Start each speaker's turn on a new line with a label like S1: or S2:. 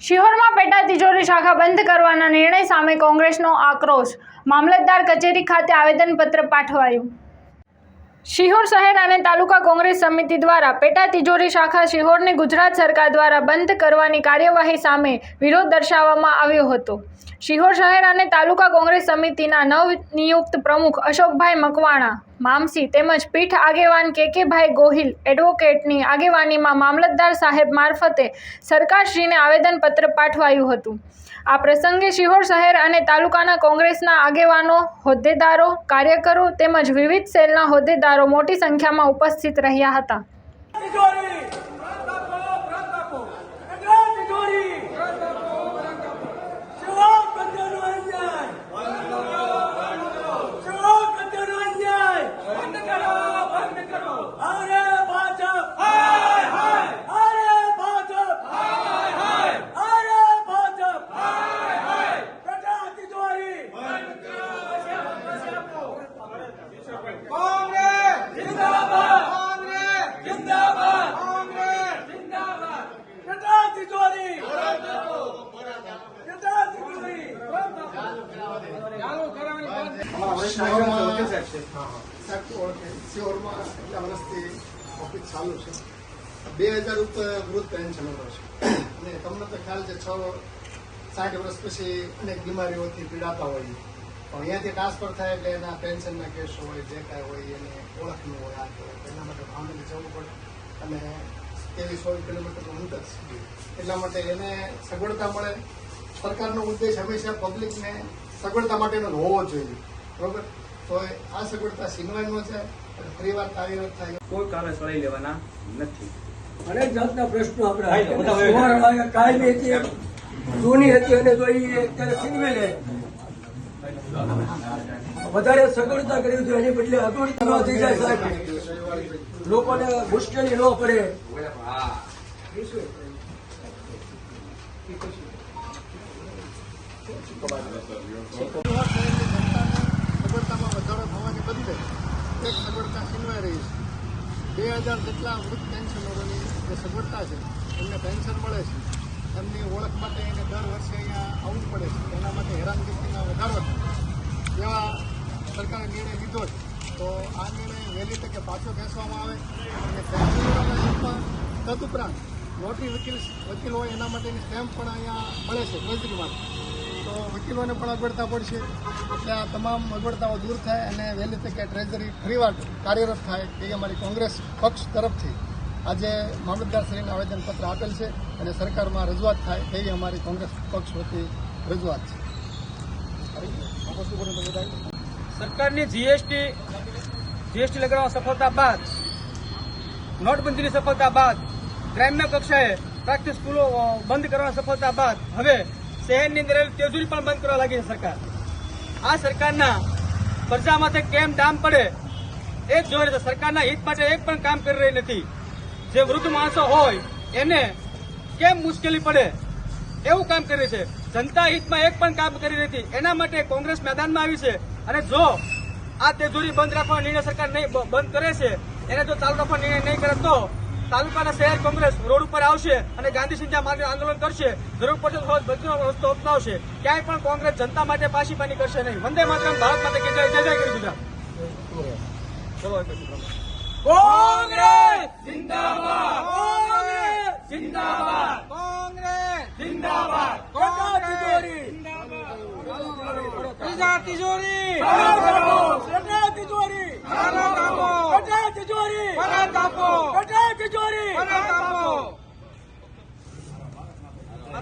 S1: શિહોરમાં પેટા તિજોરી શાખા બંધ કરવાના નિર્ણય સામે કોંગ્રેસનો આક્રોશ. મામલતદાર કચેરી ખાતે આવેદનપત્ર પાઠવાયું. શિહોર શહેર અને તાલુકા કોંગ્રેસ સમિતિ દ્વારા પેટા તિજોરી શાખા શિહોરને ગુજરાત સરકાર દ્વારા બંધ કરવાની કાર્યવાહી સામે વિરોધ દર્શાવવામાં આવ્યો હતો. શિહોર શહેર અને તાલુકા કોંગ્રેસ સમિતિના નવનિયુક્ત પ્રમુખ અશોકભાઈ મકવાણા મામસી તેમજ પીઠ આગેવાન કેકેભાઈ ગોહિલ એડવોકેટની આગેવાનીમાં મામલતદાર સાહેબ મારફતે સરકારશ્રીને આવેદનપત્ર પાઠવાયું હતું. આ પ્રસંગે શિહોર શહેર અને તાલુકાના કોંગ્રેસના આગેવાનો, હોદ્દેદારો, કાર્યકરો તેમજ વિવિધ સેલના હોદ્દેદારો મોટી સંખ્યામાં ઉપસ્થિત રહ્યા હતા
S2: તિજોરી અગ્રા તિજોરી શિવા કંદરનો અન્યાય શિવા કંદરનો અન્યાય બંધ કરો બંધ કરો અરે ભાજપ હાય હાય અરે ભાજપ હાય હાય અરે ભાજપ હાય હાય પેટા તિજોરી કોંગ્રેસ જિંદાબાદ કોંગ્રેસ જિંદાબાદ કોંગ્રેસ જિંદાબાદ પેટા તિજોરી પેટા તિજોરી
S3: શિહોરમાં એટલા વર્ષથી ઓફિસ ચાલુ છે. બે હજાર ઉપર વૃદ્ધ પેન્શનરો છે. અને તમને તો ખ્યાલ છે છ સાઠ વર્ષ પછી અનેક બીમારીઓથી પીડાતા હોય પણ અહીંયાથી ટ્રાન્સફર થાય એટલે એના પેન્શનના કેસો હોય જે કાંઈ હોય એને ઓળખનું હોય આ હોય એના માટે ભાવનગર જવું પડે. અને તેવી સોળ કિલોમીટરનું અંતર છે એટલા માટે એને સગવડતા મળે. સરકારનો ઉદ્દેશ હંમેશા પબ્લિકને સગવડતા માટેનો હોવો જોઈએ. બરોબર? તો આ સગવડતા સિંગવાઈનો છે અને ફરીવાર કાર્યરત થાય.
S4: કોઈ કામે ચલાવી લેવાના નથી.
S5: અનેક જાતના પ્રશ્નો આપણે કાયમી હતી જૂની હતી અને તો એ અત્યારે છીનવી લે. વધારે સગવડતા કરી હતી એની બદલે અગવડતા ન થઈ જાય સાહેબ. લોકોને મુશ્કેલી ન પડે.
S3: સગવડતામાં વધારો થવાને બદલે એક સગવડતા છીનવાઈ રહી છે. બે હજાર જેટલા વૃદ્ધ પેન્શનરોની જે સગવડતા છે, એમને પેન્શન મળે છે. એમની ઓળખ માટે એને દર વર્ષે અહીંયા આવવું પડે છે. એના માટે હેરાનગતિમાં વધારો થાય એવા સરકારે નિર્ણય લીધો છે. તો આ નિર્ણય વહેલી તકે પાછો ખેંચવામાં આવે અને પેન્શનરોના હિતમાં તદુપરાંત નોટરી વકીલ વકીલ હોય એના માટેની સ્ટેમ્પ પણ અહીંયા મળે છે ટ્રેઝરીમાં તો વકીલોને પણ અગવડતા પડશે. એટલે આ તમામ અગવડતાઓ દૂર થાય અને વહેલી તકે ટ્રેઝરી ફરીવાર કાર્યરત થાય એ અમારી કોંગ્રેસ પક્ષ તરફથી આજે મામલતદારશ્રીને આવેદનપત્ર આપેલ છે અને સરકારમાં રજૂઆત થાય એવી અમારી કોંગ્રેસ પક્ષ વતી રજૂઆત છે.
S4: સરકારની જીએસટી જીએસટી લગાડવા સફળતા બાદ, નોટબંધીની સફળતા બાદ ગ્રામ્ય કક્ષાએ પ્રાથમિક સ્કૂલો બંધ કરવાની સફળતા બાદ હવે શહેરની અંદર તેજુરી પણ બંધ કરવા લાગી છે સરકાર. આ સરકારના પ્રજા માથે કેમ દામ પડે એ જ જોઈ રહી સરકારના હિત માટે એક પણ કામ કરી રહી નથી. જે વૃદ્ધ માણસો હોય, એને કેમ મુશ્કેલી પડે? એવું કામ કરે છે. જનતા હિતમાં એક પણ કામ કરી નથી. એના માટે કોંગ્રેસ મેદાનમાં આવી છે. અને જો આ તેજુરી બંધ રાખવાનો નિર્ણય સરકાર નહીં બંધ કરે છે, એને જો ચાલુ રાખવાનો નિર્ણય નહીં કરે તો તાલુકાના શહેર કોંગ્રેસ રોડ ઉપર આવશે અને ગાંધી સિંધા માર્ગે આંદોલન કરશે. જરૂર પડશે તો બધો રસ્તો અપનાવશે. ક્યાંય પણ કોંગ્રેસ જનતા માટે પાછી પાની કરશે નહીં. વંદે માતરમ ભારત માટે કે જય. જય કરી પ્રમાણે.
S2: કોંગ્રેસ જિંદાબાદ. કોંગ્રેસ જિંદાબાદ. કોંગ્રેસ જિંદાબાદ. પેટા તિજોરી. તિજોરી